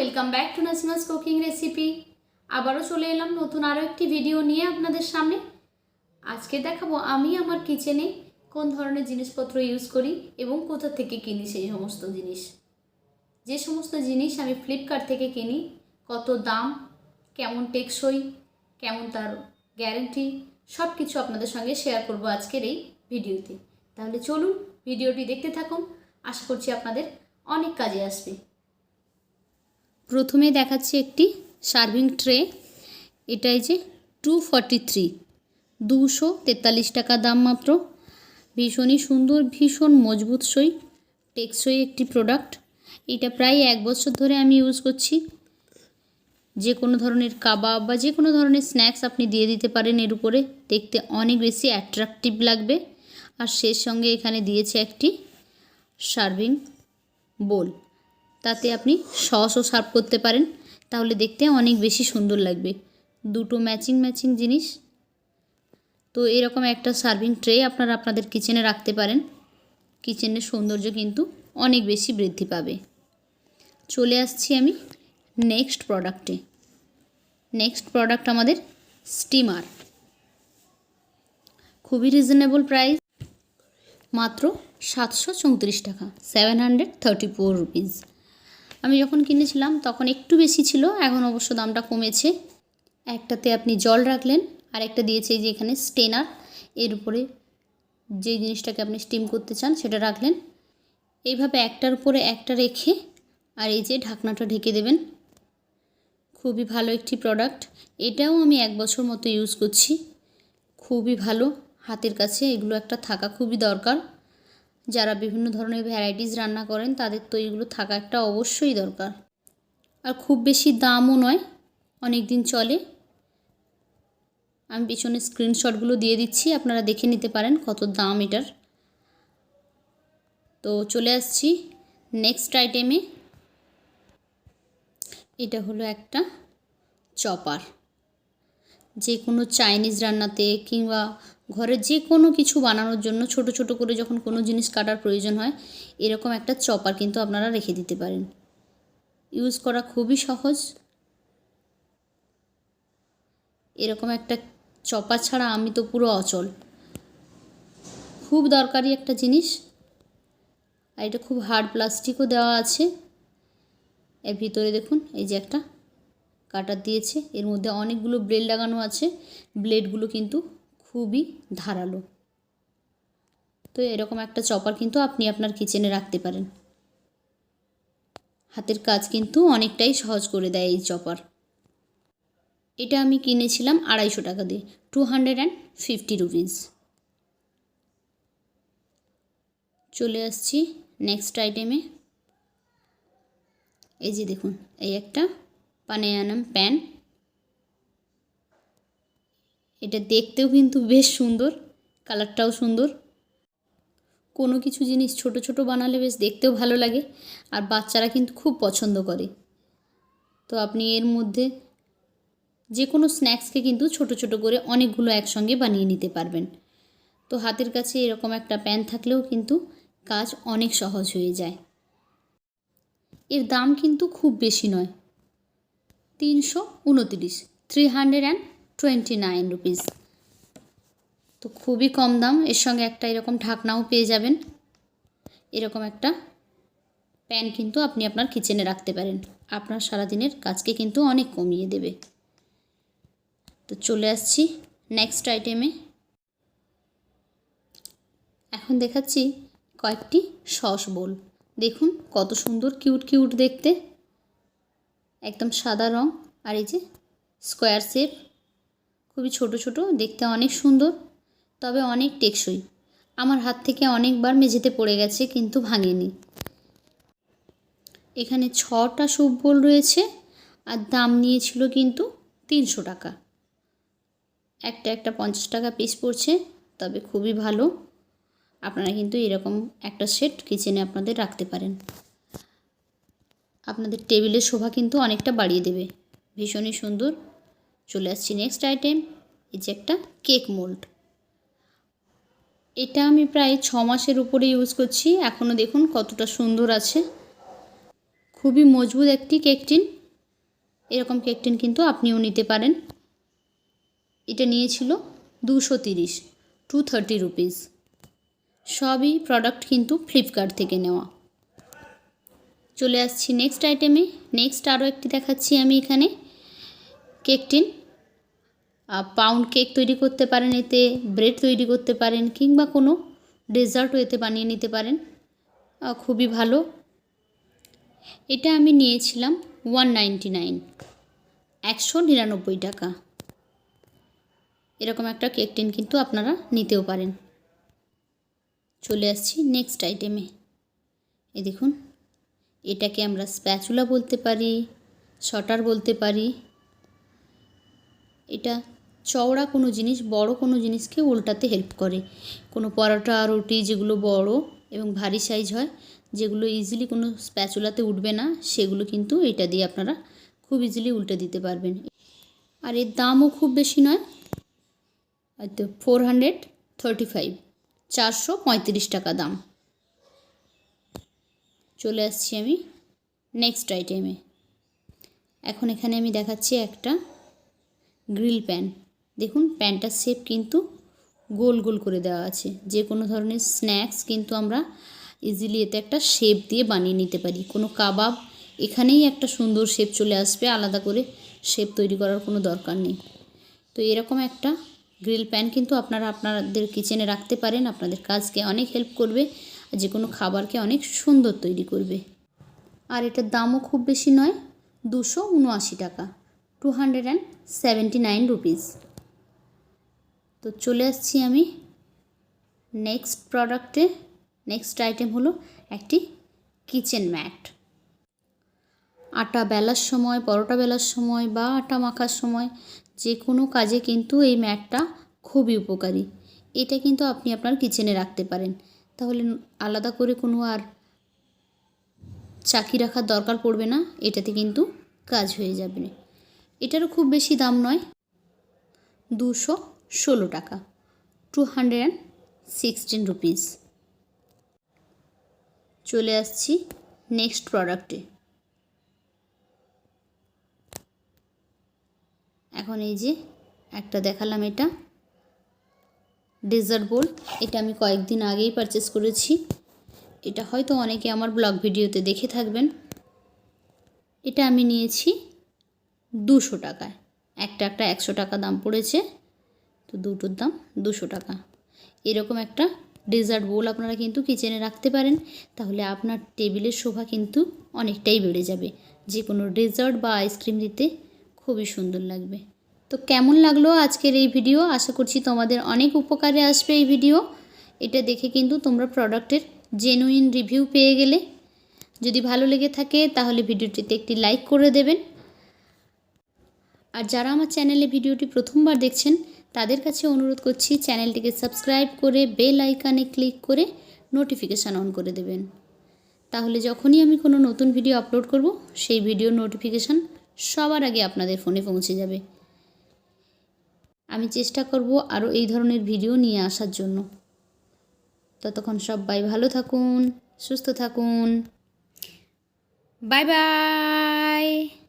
Welcome back to Nasima's cooking recipe আবারও চলে এলাম নতুন আরও একটি ভিডিও নিয়ে আপনাদের সামনে। আজকে দেখাবো আমি আমার কিচেনে কোন ধরনের জিনিসপত্র ইউজ করি এবং কোথা থেকে কিনি সেই সমস্ত জিনিস। যে সমস্ত জিনিস আমি ফ্লিপকার্ট থেকে কিনি, কত দাম, কেমন টেকসই, কেমন তার গ্যারেন্টি সব কিছু আপনাদের সঙ্গে শেয়ার করব আজকের এই ভিডিওতে তাহলে চলুন ভিডিওটি দেখতে থাকুন। আশা করছি আপনাদের অনেক কাজে আসবে। প্রথমে দেখাচ্ছি একটি সার্ভিং ট্রে। এটাই যে টু ফর্টি থ্রি দুশো তেতাল্লিশ টাকা দাম মাত্র। ভীষণই সুন্দর, ভীষণ মজবুত সই, টেকসই একটি প্রোডাক্ট এটা প্রায় এক বছর ধরে আমি ইউজ করছি। যে কোনো ধরনের কাবাব বা যে কোনো ধরনের স্ন্যাক্স আপনি দিয়ে দিতে পারেন এর উপরে। দেখতে অনেক বেশি অ্যাট্রাকটিভ লাগবে। আর সেই সঙ্গে এখানে দিয়েছে একটি সার্ভিং বোল। তাতে আপনি সসও সার্ভ করতে পারেন। তাহলে দেখতে অনেক বেশি সুন্দর লাগবে। দুটো ম্যাচিং ম্যাচিং জিনিস। তো এরকম একটা সার্ভিং ট্রে আপনারা আপনাদের কিচেনে রাখতে পারেন। কিচেনের সৌন্দর্য কিন্তু অনেক বেশি বৃদ্ধি পাবে। চলে আসছি আমি নেক্সট প্রোডাক্টে নেক্সট প্রোডাক্ট আমাদের স্টিমার খুবই রিজনেবল প্রাইস মাত্র সাতশো চৌত্রিশ টাকা। Seven hundred thirty four rupees আমি যখন কিনেছিলাম তখন একটু বেশি ছিল, এখন অবশ্য দামটা কমেছে। একটাতে আপনি জল রাখলেন আর একটা দিয়েছে যে এখানে স্টেনার। এর উপরে যে জিনিসটাকে আপনি স্টিম করতে চান সেটা রাখলেন। এইভাবে একটার উপরে একটা রেখে, আর এই যে ঢাকনাটা ঢেকে দেবেন। খুবই ভালো একটি প্রোডাক্ট এটাও আমি এক বছর মতো ইউজ করছি। খুবই ভালো। হাতের কাছে এগুলো একটা থাকা খুবই দরকার। যারা বিভিন্ন ধরনের ভ্যারাইটিস রান্না করেন, তাদের তো এগুলো থাকা একটা অবশ্যই দরকার। আর খুব বেশি দামও নয় অনেক দিন চলে। আমি পিছনে স্ক্রিনশটগুলো দিয়ে দিচ্ছি, আপনারা দেখে নিতে পারেন কত দাম এটার। তো চলে আসছি নেক্সট আইটেমে এটা হলো একটা চপার যে কোনো চাইনিজ রান্নাতে কিংবা ঘরে যে কোনো কিছু বানানোর জন্য ছোট ছোট করে যখন কোনো জিনিস কাটার প্রয়োজন হয়, এরকম একটা চপার কিন্তু আপনারা রেখে দিতে পারেন। ইউজ করা খুবই সহজ। এরকম একটা চপার ছাড়া আমি তো পুরো অচল। খুব দরকারি একটা জিনিস। আর এটা খুব হার্ড প্লাস্টিকও দেওয়া আছে। এর ভিতরে দেখুন, এই যে একটা কাটার দিয়েছে। এর মধ্যে অনেকগুলো ব্লেড লাগানো আছে। ব্লেডগুলো কিন্তু খুবই ধারালো। তো এরকম একটা চপার কিন্তু আপনি আপনার কিচেনে রাখতে পারেন। হাতের কাজ কিন্তু অনেকটাই সহজ করে দেয় এই চপার। এটা আমি কিনেছিলাম আড়াইশো টাকা দিয়ে two hundred and fifty rupees চলে আসছি নেক্সট আইটেমে এই যে দেখুন, এই একটা পানেয়ানাম প্যান এটা দেখতেও কিন্তু বেশ সুন্দর, কালারটাও সুন্দর। কোনো কিছু জিনিস ছোট ছোট বানালে বেশ দেখতেও ভালো লাগে, আর বাচ্চারা কিন্তু খুব পছন্দ করে। তো আপনি এর মধ্যে যে কোনো স্ন্যাক্সকে কিন্তু ছোট ছোট করে অনেকগুলো একসঙ্গে বানিয়ে নিতে পারবেন। তো হাতের কাছে এরকম একটা প্যান থাকলেও কিন্তু কাজ অনেক সহজ হয়ে যায়। এর দাম কিন্তু খুব বেশি নয়, তিনশো উনতিরিশ three hundred and twenty nine rupees তো খুবই কম দাম, এর সঙ্গে একটা এরকম ঢাকনাও পেয়ে যাবেন। এরকম একটা প্যান কিন্তু আপনি আপনার কিচেনে রাখতে পারেন। আপনার সারাদিনের কাজকে কিন্তু অনেক কমিয়ে দেবে। তো চলে আসছি নেক্সট আইটেমে এখন দেখাচ্ছি কয়েকটি সস বোল। দেখুন কত সুন্দর কিউট কিউট দেখতে। একদম সাদা রং, আর এই যে স্কোয়ার শেপ খুবই ছোট ছোট, দেখতে অনেক সুন্দর, তবে অনেক টেকসই। আমার হাত থেকে অনেকবার মেঝেতে পড়ে গেছে, কিন্তু ভাঙেনি। এখানে ছটা স্যুপ বোল রয়েছে, আর দাম নিয়েছিল কিন্তু তিনশো টাকা। একটা একটা পঞ্চাশ টাকা পিস পড়ছে, তবে খুবই ভালো। আপনারা কিন্তু এরকম একটা সেট কিচেনে আপনাদের রাখতে পারেন। আপনাদের টেবিলের শোভা কিন্তু অনেকটা বাড়িয়ে দেবে। ভীষণই সুন্দর। চলে আসছি নেক্সট আইটেম এই যে একটা কেক মোল্ড এটা আমি প্রায় ছ মাসের উপরে ইউজ করছি। এখনও দেখুন কতটা সুন্দর আছে। খুবই মজবুত একটি কেক টিন এরকম কেক টিন কিন্তু আপনিও নিতে পারেন। এটা নিয়েছিল দুশো তিরিশ টু থার্টি রুপিস সবই প্রোডাক্ট কিন্তু ফ্লিপকার্ট থেকে নেওয়া। চলে আসছি নেক্সট আইটেমে নেক্সট আরও একটি দেখাচ্ছি আমি এখানে। কেক টিন পাউন্ড কেক তৈরি করতে পারেন এতে ব্রেড তৈরি করতে পারেন কিংবা কোনো ডেজার্টও এতে বানিয়ে নিতে পারেন। খুবই ভালো। এটা আমি নিয়েছিলাম ওয়ান নাইনটি নাইন একশো নিরানব্বই টাকা। এরকম একটা কেক টিন কিন্তু আপনারা নিতেও পারেন। চলে আসছি নেক্সট আইটেমে এই দেখুন, এটাকে আমরা স্প্যাচুলা বলতে পারি শটার বলতে পারি। এটা চওড়া কোনো জিনিস, বড় কোনো জিনিসকে উল্টাতে হেল্প করে। কোনো পরোটা, রুটি যেগুলো বড় এবং ভারী সাইজ হয়, যেগুলো ইজিলি কোনো স্প্যাচুলাতে উঠবে না, সেগুলো কিন্তু এটা দিয়ে আপনারা খুব ইজিলি উল্টে দিতে পারবেন। আর এর দামও খুব বেশি নয় হয়তো ফোর হান্ড্রেড থার্টি ফাইভ চারশো পঁয়ত্রিশ টাকা দাম। চলে আসছি আমি নেক্সট আইটেমে এখন এখানে আমি দেখাচ্ছি একটা গ্রিল প্যান দেখুন প্যানটার শেপ কিন্তু গোল গোল করে দেওয়া আছে। যে কোনো ধরনের স্ন্যাক্স কিন্তু আমরা ইজিলি এতে একটা শেপ দিয়ে বানিয়ে নিতে পারি। কোনো কাবাব, এখানেই একটা সুন্দর শেপ চলে আসবে, আলাদা করে শেপ তৈরি করার কোনো দরকার নেই। তো এরকম একটা গ্রিল প্যান কিন্তু আপনারা আপনাদের কিচেনে রাখতে পারেন। আপনাদের কাজকে অনেক হেল্প করবে, আর যে কোনো খাবারকে অনেক সুন্দর তৈরি করবে। আর এটার দামও খুব বেশি নয়, দুশো উনআশি টাকা two hundred and seventy nine rupees তো চলে আসছি আমি নেক্সট প্রোডাক্টে নেক্সট আইটেম হলো একটি কিচেন ম্যাট আটা বেলার সময়, পরোটা বেলার সময় বা আটা মাখার সময় যে কোনো কাজে কিন্তু এই ম্যাটটা খুবই উপকারী। এটা কিন্তু আপনি আপনার কিচেনে রাখতে পারেন। তাহলে আলাদা করে কোনো আর চাকি রাখার দরকার পড়বে না, এটাতে কিন্তু কাজ হয়ে যাবে। এটারও খুব বেশি দাম নয়, দুশো ষোলো টাকা। Two hundred and sixteen rupees চলে আসছি নেক্সট প্রোডাক্টে এখন এই যে একটা দেখালাম এটা। ডেজার্ট বোল এটা আমি কয়েকদিন আগেই পারচেস করেছি। এটা হয়তো অনেকে আমার ব্লগ ভিডিওতে দেখে থাকবেন। এটা আমি নিয়েছি দুশো টাকায়। একটা একটা একশো টাকা দাম পড়েছে। তো দুটোর দাম দুশো টাকা। এরকম একটা ডেজার্ট বোল আপনারা কিন্তু কিচেনে রাখতে পারেন, তাহলে আপনার টেবিলের শোভা কিন্তু অনেকটাই বেড়ে যাবে। যে কোনো ডেজার্ট বা আইসক্রিম দিতে খুবই সুন্দর লাগবে। তো কেমন লাগল আজকের এই ভিডিও আশা করছি তোমাদের অনেক উপকারে আসবে এই ভিডিও এটা দেখে কিন্তু তোমরা প্রোডাক্টের জেনুইন রিভিউ পেয়ে গেলে। যদি ভালো লেগে থাকে, তাহলে ভিডিওটিতে একটি লাইক করে দেবেন। আর যারা আমার চ্যানেলে ভিডিওটি প্রথমবার দেখছেন তাদের কাছে অনুরোধ করছি চ্যানেলটিকে সাবস্ক্রাইব করে বেল আইকানে ক্লিক করে নোটিফিকেশান অন করে দেবেন। তাহলে যখনই আমি কোনো নতুন ভিডিও আপলোড করব, সেই ভিডিওর নোটিফিকেশান সবার আগে আপনাদের ফোনে পৌঁছে যাবে। আমি চেষ্টা করব আরও এই ধরনের ভিডিও নিয়ে আসার জন্য। ততক্ষণ সবাই ভালো থাকুন, সুস্থ থাকুন। Bye bye!